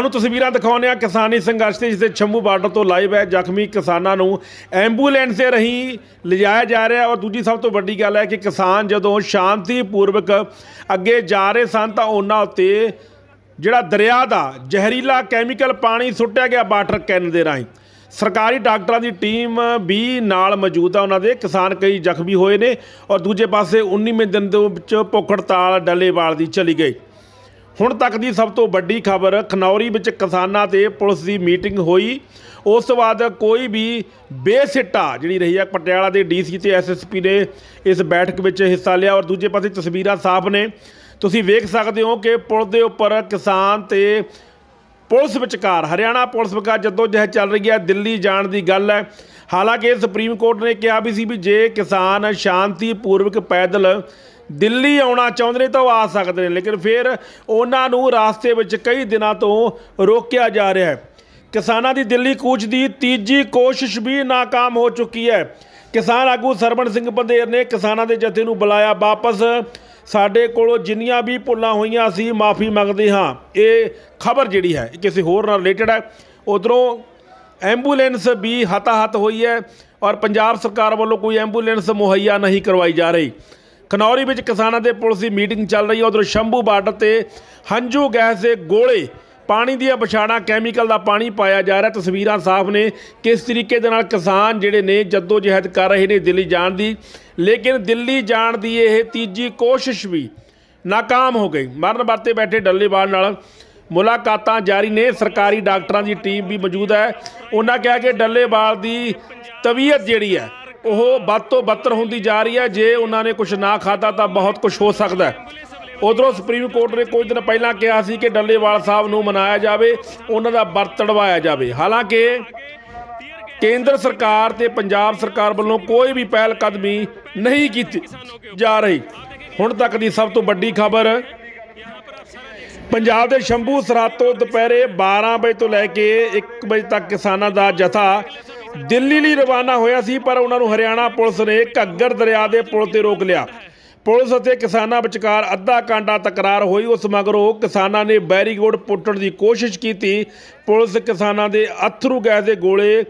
S1: ਤੁਹਾਨੂੰ ਤਸਵੀਰਾਂ ਦਿਖਾਉਂਦੇ ਆ ਕਿਸਾਨੀ ਸੰਘਰਸ਼ ਤੇ ਜਿੱਥੇ ਛੰਮੂ ਬਾਰਡਰ ਤੋਂ ਲਾਈਵ ਹੈ ਜ਼ਖਮੀ ਕਿਸਾਨਾਂ ਨੂੰ ਐਂਬੂਲੈਂਸ ਦੇ ਰਹੀ ਲਿਜਾਇਆ ਜਾ ਰਿਹਾ ਔਰ ਦੂਜੀ ਸਭ ਤੋਂ ਵੱਡੀ ਗੱਲ ਹੈ ਕਿ ਕਿਸਾਨ ਜਦੋਂ ਸ਼ਾਂਤੀਪੂਰਵਕ ਅੱਗੇ ਜਾ ਰਹੇ ਸਨ ਤਾਂ ਉਹਨਾਂ ਉੱਤੇ ਜਿਹੜਾ ਦਰਿਆ ਦਾ ਜ਼ਹਿਰੀਲਾ ਕੈਮੀਕਲ ਪਾਣੀ ਸੁੱਟਿਆ ਗਿਆ ਵਾਟਰ ਕੈਨ ਦੇ ਰਾਹੀਂ। ਸਰਕਾਰੀ ਡਾਕਟਰਾਂ ਦੀ ਟੀਮ ਵੀ ਨਾਲ ਮੌਜੂਦ ਆ। ਉਹਨਾਂ ਦੇ ਕਿਸਾਨ ਕਈ ਜ਼ਖਮੀ ਹੋਏ ਨੇ ਔਰ ਦੂਜੇ ਪਾਸੇ 19ਵੇਂ ਦਿਨ ਦੇ ਵਿੱਚ ਭੁੱਖ ਹੜਤਾਲ ਡੱਲੇਵਾਲ ਦੀ ਚਲੀ ਗਈ। ਹੁਣ ਤੱਕ ਦੀ ਸਭ ਤੋਂ ਵੱਡੀ ਖਬਰ, ਖਨੌਰੀ ਵਿੱਚ ਕਿਸਾਨਾਂ ਤੇ ਪੁਲਿਸ ਦੀ ਮੀਟਿੰਗ ਹੋਈ। ਉਸ ਤੋਂ ਬਾਅਦ ਕੋਈ ਵੀ ਬੇਸਿੱਟਾ ਜਿਹੜੀ ਰਹੀ ਹੈ ਪਟਿਆਲਾ ਦੇ ਡੀਸੀ ਤੇ ਐਸਐਸਪੀ ਨੇ ਇਸ ਬੈਠਕ ਵਿੱਚ ਹਿੱਸਾ ਲਿਆ ਔਰ ਦੂਜੇ ਪਾਸੇ ਤਸਵੀਰਾਂ ਸਾਫ਼ ਨੇ। ਤੁਸੀਂ ਵੇਖ ਸਕਦੇ ਹੋ ਕਿ ਪੁਲ ਦੇ ਉੱਪਰ ਕਿਸਾਨ ਤੇ ਪੁਲਿਸ ਵਿਚਕਾਰ, ਹਰਿਆਣਾ ਪੁਲਿਸ ਵਿਚਕਾਰ ਜਦੋਂ ਜਹਿਦ ਚੱਲ ਰਹੀ ਹੈ, ਦਿੱਲੀ ਜਾਣ ਦੀ ਗੱਲ ਹੈ। ਹਾਲਾਂਕਿ ਸੁਪਰੀਮ ਕੋਰਟ ਨੇ ਕਿਹਾ ਵੀ ਸੀ ਵੀ ਜੇ ਕਿਸਾਨ ਸ਼ਾਂਤੀ ਪੂਰਵਕ ਪੈਦਲ ਦਿੱਲੀ ਆਉਣਾ ਚਾਹੁੰਦੇ ਨੇ ਤਾਂ ਉਹ ਆ ਸਕਦੇ ਨੇ, ਲੇਕਿਨ ਫਿਰ ਉਹਨਾਂ ਨੂੰ ਰਾਸਤੇ ਵਿੱਚ ਕਈ ਦਿਨਾਂ ਤੋਂ ਰੋਕਿਆ ਜਾ ਰਿਹਾ ਹੈ। ਕਿਸਾਨਾਂ ਦੀ ਦਿੱਲੀ ਕੂਚ ਦੀ ਤੀਜੀ ਕੋਸ਼ਿਸ਼ ਵੀ ناکਾਮ ਹੋ ਚੁੱਕੀ ਹੈ। ਕਿਸਾਨ ਆਗੂ ਸਰਵਣ ਸਿੰਘ ਬੰਦੇਰ ਨੇ ਕਿਸਾਨਾਂ ਦੇ ਜਥੇ ਨੂੰ ਬੁਲਾਇਆ ਵਾਪਸ। ਸਾਡੇ ਕੋਲੋਂ ਜਿੰਨੀਆਂ ਵੀ ਭੁੱਲਾਂ ਹੋਈਆਂ ਅਸੀਂ ਮਾਫੀ ਮੰਗਦੇ ਹਾਂ। ਇਹ ਖਬਰ ਜਿਹੜੀ ਹੈ ਕਿਸੇ ਹੋਰ ਨਾਲ ਰਿਲੇਟਡ ਹੈ। ਉਧਰੋਂ ਐਂਬੂਲੈਂਸ ਵੀ ਹਤਾਹਤ ਹੋਈ ਹੈ ਔਰ ਪੰਜਾਬ ਸਰਕਾਰ ਵੱਲੋਂ ਕੋਈ ਐਂਬੂਲੈਂਸ ਮੁਹੱਈਆ ਨਹੀਂ ਕਰਵਾਈ ਜਾ ਰਹੀ। ਖਨੌਰੀ ਵਿੱਚ ਕਿਸਾਨਾਂ ਦੇ ਪੁਲਿਸ ਦੀ ਮੀਟਿੰਗ ਚੱਲ ਰਹੀ ਹੈ। ਉਧਰ ਸ਼ੰਭੂ ਬਾਰਡਰ ਤੇ ਹੰਝੂ ਗੈਸ ਦੇ ਗੋਲੇ, ਪਾਣੀ ਦੀਆਂ ਵਿਛਾੜਾਂ, ਕੈਮੀਕਲ ਦਾ ਪਾਣੀ ਪਾਇਆ ਜਾ ਰਿਹਾ। ਤਸਵੀਰਾਂ ਸਾਫ਼ ਨੇ ਕਿਸ ਤਰੀਕੇ ਦੇ ਨਾਲ ਕਿਸਾਨ ਜਿਹੜੇ ਨੇ ਜੱਦੋ ਜਹਿਦ ਕਰ ਰਹੇ ਨੇ ਦਿੱਲੀ ਜਾਣ ਦੀ। ਲੇਕਿਨ ਦਿੱਲੀ ਜਾਣ ਦੀ ਇਹ ਤੀਜੀ ਕੋਸ਼ਿਸ਼ ਵੀ ਨਾਕਾਮ ਹੋ ਗਈ। ਮਰਨ ਵਰਤੇ ਬੈਠੇ ਡੱਲੇਵਾਲ ਨਾਲ ਮੁਲਾਕਾਤਾਂ ਜਾਰੀ ਨੇ। ਸਰਕਾਰੀ ਡਾਕਟਰਾਂ ਦੀ ਟੀਮ ਵੀ ਮੌਜੂਦ ਹੈ। ਉਹਨਾਂ ਕਿਹਾ ਕਿ ਡੱਲੇਵਾਲ ਦੀ ਤਬੀਅਤ ਜਿਹੜੀ ਹੈ ਉਹ ਵੱਧ ਤੋਂ ਬੱਤਰ ਹੁੰਦੀ ਜਾ ਰਹੀ ਹੈ। ਜੇ ਉਹਨਾਂ ਨੇ ਕੁਝ ਨਾ ਖਾਧਾ ਤਾਂ ਬਹੁਤ ਕੁਝ ਹੋ ਸਕਦਾ ਹੈ। ਉਧਰੋਂ ਸੁਪਰੀਮ ਕੋਰਟ ਨੇ ਕੁਝ ਦਿਨ ਪਹਿਲਾਂ ਕਿਹਾ ਸੀ ਕਿ ਡੱਲੇਵਾਲ ਸਾਹਿਬ ਨੂੰ ਮਨਾਇਆ ਜਾਵੇ, ਉਹਨਾਂ ਦਾ ਵਰਤ ਤੜਵਾਇਆ ਜਾਵੇ। ਹਾਲਾਂਕਿ ਕੇਂਦਰ ਸਰਕਾਰ ਤੇ ਪੰਜਾਬ ਸਰਕਾਰ ਵੱਲੋਂ ਕੋਈ ਵੀ ਪਹਿਲ ਕਦਮੀ ਨਹੀਂ ਕੀਤੀ ਜਾ ਰਹੀ। ਹੁਣ ਤੱਕ ਦੀ ਸਭ ਤੋਂ ਵੱਡੀ ਖਬਰ, ਪੰਜਾਬ ਦੇ ਸ਼ੰਭੂ ਸਰਹੱਦ ਤੋਂ ਦੁਪਹਿਰੇ 12 ਵਜੇ ਤੋਂ ਲੈ ਕੇ 1 ਵਜੇ ਤੱਕ ਕਿਸਾਨਾਂ ਦਾ ਜਥਾ ਦਿੱਲੀ ਲਈ ਰਵਾਨਾ ਹੋਇਆ ਸੀ, ਪਰ ਉਹਨਾਂ ਨੂੰ ਹਰਿਆਣਾ ਪੁਲਿਸ ਨੇ ਘੱਗਰ ਦਰਿਆ ਦੇ ਪੁਲ ਤੇ ਰੋਕ ਲਿਆ। ਪੁਲਿਸ ਅਤੇ ਕਿਸਾਨਾਂ ਵਿਚਕਾਰ ਅੱਧਾ ਘੰਟਾ ਤਕਰਾਰ ਹੋਈ। ਉਸ ਮਗਰੋਂ ਕਿਸਾਨਾਂ ਨੇ ਬੈਰੀਗੋਡ ਪੁੱਟਣ ਦੀ ਕੋਸ਼ਿਸ਼ ਕੀਤੀ। ਪੁਲਿਸ ਕਿਸਾਨਾਂ ਦੇ ਅਥਰੂ ਗੈਸ ਦੇ ਗੋਲੇ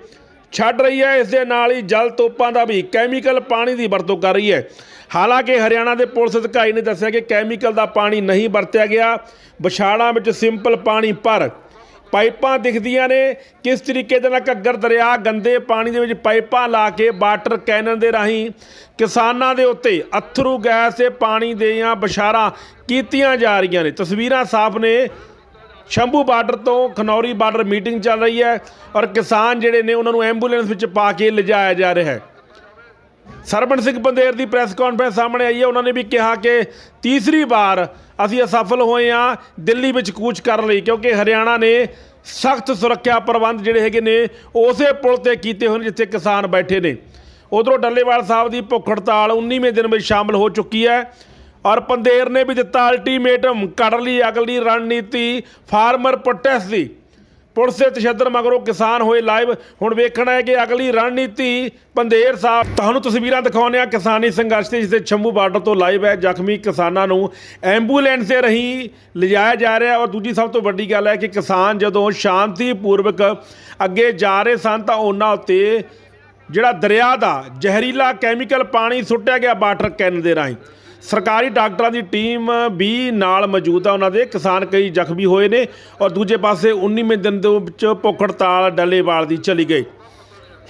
S1: ਛੱਡ ਰਹੀ ਹੈ। ਇਸ ਦੇ ਨਾਲ ਹੀ ਜਲ ਤੋਪਾਂ ਦਾ ਵੀ ਕੈਮੀਕਲ ਪਾਣੀ ਦੀ ਵਰਤੋਂ ਕਰ ਰਹੀ ਹੈ। ਹਾਲਾਂਕਿ ਹਰਿਆਣਾ ਦੇ ਪੁਲਿਸ ਅਧਿਕਾਰੀ ਨੇ ਦੱਸਿਆ ਕਿ ਕੈਮੀਕਲ ਦਾ ਪਾਣੀ ਨਹੀਂ ਵਰਤਿਆ ਗਿਆ। ਵਿਛਾੜਾਂ ਵਿੱਚ ਸਿੰਪਲ ਪਾਣੀ ਪਰ ਪਾਈਪਾਂ ਦਿਖਦੀਆਂ ਨੇ। ਕਿਸ ਤਰੀਕੇ ਦੇ ਨਾਲ ਘੱਗਰ ਦਰਿਆ, ਗੰਦੇ ਪਾਣੀ ਦੇ ਵਿੱਚ ਪਾਈਪਾਂ ਲਾ ਕੇ ਵਾਟਰ ਕੈਨਨ ਦੇ ਰਾਹੀਂ ਕਿਸਾਨਾਂ ਦੇ ਉੱਤੇ ਅਥਰੂ, ਗੈਸ ਤੇ ਪਾਣੀ ਦੀਆਂ ਬਿਸ਼ਾਰਾਂ ਕੀਤੀਆਂ ਜਾ ਰਹੀਆਂ ਨੇ। ਤਸਵੀਰਾਂ ਸਾਫ਼ ਨੇ। ਸ਼ੰਭੂ ਬਾਰਡਰ ਤੋਂ ਖਨੌਰੀ ਬਾਰਡਰ ਮੀਟਿੰਗ ਚੱਲ ਰਹੀ ਹੈ ਔਰ ਕਿਸਾਨ ਜਿਹੜੇ ਨੇ, ਉਹਨਾਂ ਨੂੰ ਐਂਬੂਲੈਂਸ ਵਿੱਚ ਪਾ ਕੇ ਲਿਜਾਇਆ ਜਾ ਰਿਹਾ ਹੈ। ਸਰਬਣ ਸਿੰਘ ਬੰਦੇਰ ਦੀ ਪ੍ਰੈਸ ਕਾਨਫਰੰਸ ਸਾਹਮਣੇ ਆਈ ਹੈ। ਉਹਨਾਂ ਨੇ ਵੀ ਕਿਹਾ ਕਿ ਤੀਸਰੀ ਵਾਰ ਅਸੀਂ ਅਸਫਲ ਹੋਏ ਹਾਂ ਦਿੱਲੀ ਵਿੱਚ ਕੂਚ ਕਰਨ ਲਈ, ਕਿਉਂਕਿ ਹਰਿਆਣਾ ਨੇ ਸਖਤ ਸੁਰੱਖਿਆ ਪ੍ਰਬੰਧ ਜਿਹੜੇ ਹੈਗੇ ਨੇ, ਉਸੇ ਪੁਲ ਤੇ ਕੀਤੇ ਹੋਏ ਨੇ ਜਿੱਥੇ ਕਿਸਾਨ ਬੈਠੇ ਨੇ। ਉਧਰੋਂ ਡੱਲੇਵਾਲ ਸਾਹਿਬ ਦੀ ਭੁੱਖ ਹੜਤਾਲ 19ਵੇਂ ਦਿਨ ਵਿੱਚ ਸ਼ਾਮਲ ਹੋ ਚੁੱਕੀ ਹੈ ਔਰ ਪੰਦੇਰ ਨੇ ਵੀ ਦਿੱਤਾ ਅਲਟੀਮੇਟਮ ਕੱਢ ਲਈ, ਅਗਲੀ ਰਣਨੀਤੀ, ਫਾਰਮਰ ਪ੍ਰੋਟੈਸਟ ਦੀ। ਪੁਲਿਸ ਦੇ ਤਸ਼ੱਦਦ ਮਗਰੋਂ ਕਿਸਾਨ ਹੋਏ ਲਾਈਵ ਹੁਣ ਵੇਖਣਾ ਹੈ ਕਿ ਅਗਲੀ ਰਣਨੀਤੀ ਪੰਦੇਰ ਸਾਹਿਬ ਤੁਹਾਨੂੰ ਤਸਵੀਰਾਂ ਦਿਖਾਉਂਦੇ ਆ ਕਿਸਾਨੀ ਸੰਘਰਸ਼ ਤੇ ਜਿੱਥੇ ਛੰਮੂ ਬਾਰਡਰ ਤੋਂ ਲਾਈਵ ਹੈ ਜ਼ਖਮੀ ਕਿਸਾਨਾਂ ਨੂੰ। ਐਂਬੂਲੈਂਸ ਦੇ ਰਹੀ ਲਿਜਾਇਆ ਜਾ ਰਿਹਾ ਔਰ ਦੂਜੀ ਸਭ ਤੋਂ ਵੱਡੀ ਗੱਲ ਹੈ ਕਿ ਕਿਸਾਨ ਜਦੋਂ ਸ਼ਾਂਤੀਪੂਰਵਕ ਅੱਗੇ ਜਾ ਰਹੇ ਸਨ ਤਾਂ ਉਹਨਾਂ ਉੱਤੇ ਜਿਹੜਾ ਦਰਿਆ ਦਾ ਜ਼ਹਿਰੀਲਾ ਕੈਮੀਕਲ ਪਾਣੀ ਸੁੱਟਿਆ ਗਿਆ ਵਾਟਰ ਕੈਨ ਦੇ ਰਾਹੀਂ। ਸਰਕਾਰੀ ਡਾਕਟਰਾਂ ਦੀ ਟੀਮ ਵੀ ਨਾਲ ਮੌਜੂਦ ਆ। ਉਹਨਾਂ ਦੇ ਕਿਸਾਨ ਕਈ ਜ਼ਖਮੀ ਹੋਏ ਨੇ ਔਰ ਦੂਜੇ ਪਾਸੇ 19ਵੇਂ ਦਿਨ ਦੇ ਵਿੱਚ ਭੁੱਖ ਹੜਤਾਲ ਡੱਲੇਵਾਲ ਦੀ ਚਲੀ ਗਈ।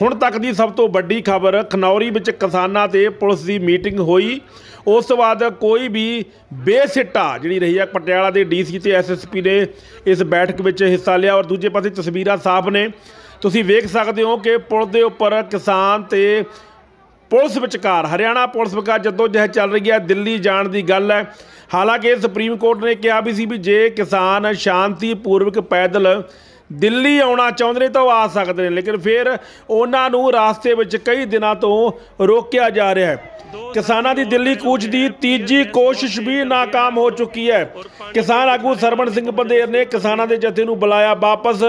S1: ਹੁਣ ਤੱਕ ਦੀ ਸਭ ਤੋਂ ਵੱਡੀ ਖਬਰ, ਖਨੌਰੀ ਵਿੱਚ ਕਿਸਾਨਾਂ ਤੇ ਪੁਲਿਸ ਦੀ ਮੀਟਿੰਗ ਹੋਈ। ਉਸ ਤੋਂ ਬਾਅਦ ਕੋਈ ਵੀ ਬੇਸਿੱਟਾ ਜਿਹੜੀ ਰਹੀ ਹੈ ਪਟਿਆਲਾ ਦੇ ਡੀਸੀ ਤੇ ਐਸਐਸਪੀ ਨੇ ਇਸ ਬੈਠਕ ਵਿੱਚ ਹਿੱਸਾ ਲਿਆ ਔਰ ਦੂਜੇ ਪਾਸੇ ਤਸਵੀਰਾਂ ਸਾਫ਼ ਨੇ। ਤੁਸੀਂ ਵੇਖ ਸਕਦੇ ਹੋ ਕਿ ਪੁਲ ਦੇ ਉੱਪਰ ਕਿਸਾਨ ਤੇ ਪੁਲਿਸ ਵਿਚਕਾਰ, ਹਰਿਆਣਾ ਪੁਲਿਸ ਵਿਚਕਾਰ ਜਦੋਂ ਜਹ ਚੱਲ ਰਹੀ ਹੈ, ਦਿੱਲੀ ਜਾਣ ਦੀ ਗੱਲ ਹੈ। ਹਾਲਾਂਕਿ ਸੁਪਰੀਮ ਕੋਰਟ ਨੇ ਕਿਹਾ ਵੀ ਸੀ ਵੀ ਜੇ ਕਿਸਾਨ ਸ਼ਾਂਤੀ ਪੂਰਵਕ ਪੈਦਲ ਦਿੱਲੀ ਆਉਣਾ ਚਾਹੁੰਦੇ ਨੇ ਤਾਂ ਉਹ ਆ ਸਕਦੇ ਨੇ, ਲੇਕਿਨ ਫਿਰ ਉਹਨਾਂ ਨੂੰ ਰਾਸਤੇ ਵਿੱਚ ਕਈ ਦਿਨਾਂ ਤੋਂ ਰੋਕਿਆ ਜਾ ਰਿਹਾ ਹੈ। ਕਿਸਾਨਾਂ ਦੀ ਦਿੱਲੀ ਕੂਚ ਦੀ ਤੀਜੀ ਕੋਸ਼ਿਸ਼ ਵੀ ناکਾਮ ਹੋ ਚੁੱਕੀ ਹੈ। ਕਿਸਾਨ ਆਗੂ ਸਰਵਣ ਸਿੰਘ ਬੰਦੇਰ ਨੇ ਕਿਸਾਨਾਂ ਦੇ ਜਥੇ ਨੂੰ ਬੁਲਾਇਆ ਵਾਪਸ।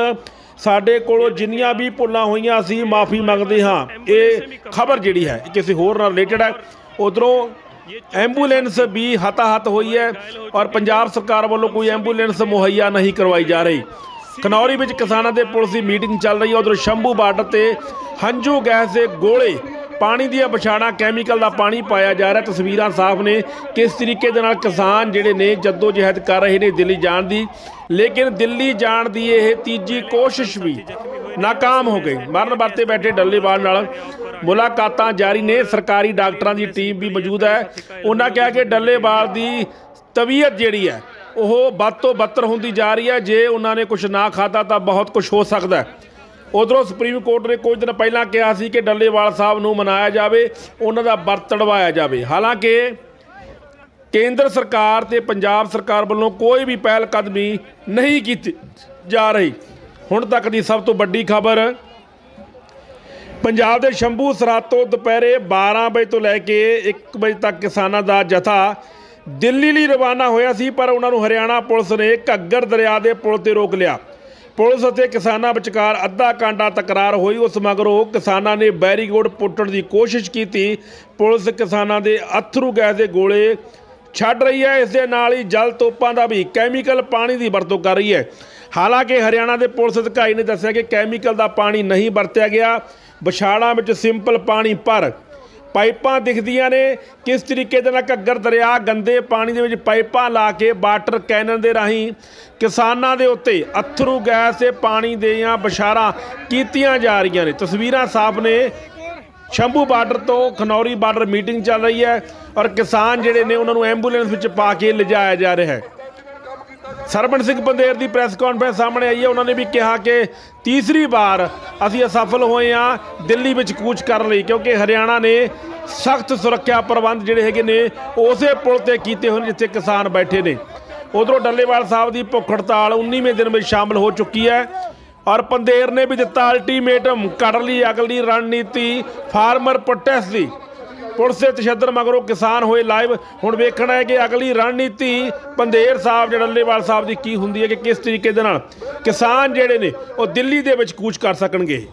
S1: ਸਾਡੇ ਕੋਲੋਂ ਜਿੰਨੀਆਂ ਵੀ ਭੁੱਲਾਂ ਹੋਈਆਂ ਅਸੀਂ ਮਾਫੀ ਮੰਗਦੇ ਹਾਂ। ਇਹ ਖਬਰ ਜਿਹੜੀ ਹੈ ਕਿਸੇ ਹੋਰ ਨਾਲ ਰਿਲੇਟਡ ਹੈ। ਉਧਰੋਂ ਐਂਬੂਲੈਂਸ ਵੀ ਹਤਾਹਤ ਹੋਈ ਹੈ ਔਰ ਪੰਜਾਬ ਸਰਕਾਰ ਵੱਲੋਂ ਕੋਈ ਐਂਬੂਲੈਂਸ ਮੁਹੱਈਆ ਨਹੀਂ ਕਰਵਾਈ ਜਾ ਰਹੀ। ਖਨੌਰੀ ਵਿੱਚ ਕਿਸਾਨਾਂ ਦੇ ਪੁਲਿਸ ਦੀ ਮੀਟਿੰਗ ਚੱਲ ਰਹੀ ਹੈ। ਉਧਰ ਸ਼ੰਭੂ ਬਾਰਡਰ ਤੇ ਹੰਝੂ ਗੈਸ ਦੇ ਗੋਲੇ ਪਾਣੀ ਦੀਆਂ ਵਿਛਾੜਾਂ ਕੈਮੀਕਲ ਦਾ ਪਾਣੀ ਪਾਇਆ ਜਾ ਰਿਹਾ। ਤਸਵੀਰਾਂ ਸਾਫ਼ ਨੇ। ਕਿਸ ਤਰੀਕੇ ਦੇ ਨਾਲ ਕਿਸਾਨ ਜਿਹੜੇ ਨੇ ਜੱਦੋ ਜਹਿਦ ਕਰ ਰਹੇ ਨੇ ਦਿੱਲੀ ਜਾਣ ਦੀ। ਲੇਕਿਨ ਦਿੱਲੀ ਜਾਣ ਦੀ ਇਹ ਤੀਜੀ ਕੋਸ਼ਿਸ਼ ਵੀ ਨਾਕਾਮ ਹੋ ਗਈ। ਮਰਨ ਵਰਤੇ ਬੈਠੇ ਡੱਲੇਵਾਲ ਨਾਲ ਮੁਲਾਕਾਤਾਂ ਜਾਰੀ ਨੇ। ਸਰਕਾਰੀ ਡਾਕਟਰਾਂ ਦੀ ਟੀਮ ਵੀ ਮੌਜੂਦ ਹੈ। ਉਹਨਾਂ ਕਿਹਾ ਕਿ ਡੱਲੇਵਾਲ ਦੀ ਤਬੀਅਤ ਜਿਹੜੀ ਹੈ, ਉਹ ਵੱਧ ਤੋਂ ਬੱਤਰ ਹੁੰਦੀ ਜਾ ਰਹੀ ਹੈ। ਜੇ ਉਹਨਾਂ ਨੇ ਕੁਝ ਨਾ ਖਾਧਾ ਤਾਂ ਬਹੁਤ ਕੁਝ ਹੋ ਸਕਦਾ ਹੈ। ਉਧਰੋਂ ਸੁਪਰੀਮ ਕੋਰਟ ਨੇ ਕੁਝ ਦਿਨ ਪਹਿਲਾਂ ਕਿਹਾ ਸੀ ਕਿ ਡੱਲੇਵਾਲ ਸਾਹਿਬ ਨੂੰ ਮਨਾਇਆ ਜਾਵੇ, ਉਹਨਾਂ ਦਾ ਵਰਤ ਤੜਵਾਇਆ ਜਾਵੇ। ਹਾਲਾਂਕਿ ਕੇਂਦਰ ਸਰਕਾਰ ਤੇ ਪੰਜਾਬ ਸਰਕਾਰ ਵੱਲੋਂ ਕੋਈ ਵੀ ਪਹਿਲ ਕਦਮੀ ਨਹੀਂ ਕੀਤੀ ਜਾ ਰਹੀ। ਹੁਣ ਤੱਕ ਦੀ ਸਭ ਤੋਂ ਵੱਡੀ ਖਬਰ, ਪੰਜਾਬ ਦੇ ਸ਼ੰਭੂ ਸਰਹੱਦ ਤੋਂ ਦੁਪਹਿਰੇ 12 ਵਜੇ ਤੋਂ ਲੈ ਕੇ 1 ਵਜੇ ਤੱਕ ਕਿਸਾਨਾਂ ਦਾ ਜਥਾ ਦਿੱਲੀ ਲਈ ਰਵਾਨਾ ਹੋਇਆ ਸੀ, ਪਰ ਉਹਨਾਂ ਨੂੰ ਹਰਿਆਣਾ ਪੁਲਿਸ ਨੇ ਘੱਗਰ ਦਰਿਆ ਦੇ ਪੁਲ ਤੇ ਰੋਕ ਲਿਆ। ਪੁਲਿਸ ਅਤੇ ਕਿਸਾਨਾਂ ਵਿਚਕਾਰ ਅੱਧਾ ਕਾਂਡਾ ਤਕਰਾਰ ਹੋਈ। ਉਸ ਮਗਰੋਂ ਕਿਸਾਨਾਂ ਨੇ ਬੈਰੀਗੋਡ ਪੁੱਟਣ ਦੀ ਕੋਸ਼ਿਸ਼ ਕੀਤੀ। ਪੁਲਿਸ ਕਿਸਾਨਾਂ ਦੇ ਅਥਰੂ ਗੈਸ ਦੇ ਗੋਲੇ ਛੱਡ ਰਹੀ ਹੈ। ਇਸ ਦੇ ਨਾਲ ਹੀ ਜਲ ਤੋਪਾਂ ਦਾ ਵੀ ਕੈਮੀਕਲ ਪਾਣੀ ਦੀ ਵਰਤੋਂ ਕਰ ਰਹੀ ਹੈ। ਹਾਲਾਂਕਿ ਹਰਿਆਣਾ ਦੇ ਪੁਲਿਸ ਅਧਿਕਾਰੀ ਨੇ ਦੱਸਿਆ ਕਿ ਕੈਮੀਕਲ ਦਾ ਪਾਣੀ ਨਹੀਂ ਵਰਤਿਆ ਗਿਆ। ਵਿਛਾੜਾਂ ਵਿੱਚ ਸਿੰਪਲ ਪਾਣੀ ਪਰ ਪਾਈਪਾਂ ਦਿਖਦੀਆਂ ਨੇ। ਕਿਸ ਤਰੀਕੇ ਦੇ ਨਾਲ ਘੱਗਰ ਦਰਿਆ, ਗੰਦੇ ਪਾਣੀ ਦੇ ਵਿੱਚ ਪਾਈਪਾਂ ਲਾ ਕੇ ਵਾਟਰ ਕੈਨਨ ਦੇ ਰਾਹੀਂ ਕਿਸਾਨਾਂ ਦੇ ਉੱਤੇ ਅਥਰੂ, ਗੈਸ ਤੇ ਪਾਣੀ ਦੀਆਂ ਬਿਸ਼ਾਰਾਂ ਕੀਤੀਆਂ ਜਾ ਰਹੀਆਂ ਨੇ। ਤਸਵੀਰਾਂ ਸਾਫ਼ ਨੇ। ਸ਼ੰਭੂ ਬਾਰਡਰ ਤੋਂ ਖਨੌਰੀ ਬਾਰਡਰ ਮੀਟਿੰਗ ਚੱਲ ਰਹੀ ਹੈ ਔਰ ਕਿਸਾਨ ਜਿਹੜੇ ਨੇ ਉਹਨਾਂ ਨੂੰ ਐਂਬੂਲੈਂਸ ਵਿੱਚ ਪਾ ਕੇ ਲਿਜਾਇਆ ਜਾ ਰਿਹਾ ਹੈ। ਸਰਬਣ ਸਿੰਘ ਬੰਦੇਰ ਦੀ ਪ੍ਰੈਸ ਕਾਨਫਰੰਸ ਸਾਹਮਣੇ ਆਈ ਹੈ। ਉਹਨਾਂ ਨੇ ਵੀ ਕਿਹਾ ਕਿ ਤੀਸਰੀ ਵਾਰ ਅਸੀਂ ਅਸਫਲ ਹੋਏ ਹਾਂ ਦਿੱਲੀ ਵਿੱਚ ਕੂਚ ਕਰਨ ਲਈ, ਕਿਉਂਕਿ ਹਰਿਆਣਾ ਨੇ ਸਖਤ ਸੁਰੱਖਿਆ ਪ੍ਰਬੰਧ ਜਿਹੜੇ ਹੈਗੇ ਨੇ, ਉਸੇ ਪੁਲ ਤੇ ਕੀਤੇ ਹੋਏ ਜਿੱਥੇ ਕਿਸਾਨ ਬੈਠੇ ਨੇ। ਉਧਰੋਂ ਡੱਲੇਵਾਲ ਸਾਹਿਬ ਦੀ ਭੁੱਖ ਹੜਤਾਲ 19ਵੇਂ ਦਿਨ ਵਿੱਚ ਸ਼ਾਮਲ ਹੋ ਚੁੱਕੀ ਹੈ ਔਰ ਪੰਦੇਰ ਨੇ ਵੀ ਦਿੱਤਾ ਅਲਟੀਮੇਟਮ ਕਰ ਲਈ, ਅਗਲੀ ਰਣਨੀਤੀ, ਫਾਰਮਰ ਪ੍ਰੋਟੈਸਟ ਦੀ ਪੁਲਿਸ ਦੇ ਤਸ਼ੱਦਦ ਮਗਰੋਂ ਕਿਸਾਨ ਹੋਏ ਲਾਈਵ ਹੁਣ ਵੇਖਣਾ ਹੈ ਕਿ ਅਗਲੀ ਰਣਨੀਤੀ ਪੰਦੇਰ ਸਾਹਿਬ ਜੜੱਲੇਵਾਲ ਸਾਹਿਬ ਦੀ ਕੀ ਹੁੰਦੀ ਹੈ ਕਿ ਕਿਸ ਤਰੀਕੇ ਦੇ ਨਾਲ ਕਿਸਾਨ ਜਿਹੜੇ ਨੇ ਉਹ ਦਿੱਲੀ ਦੇ ਵਿੱਚ ਕੂਚ ਕਰ ਸਕਣਗੇ।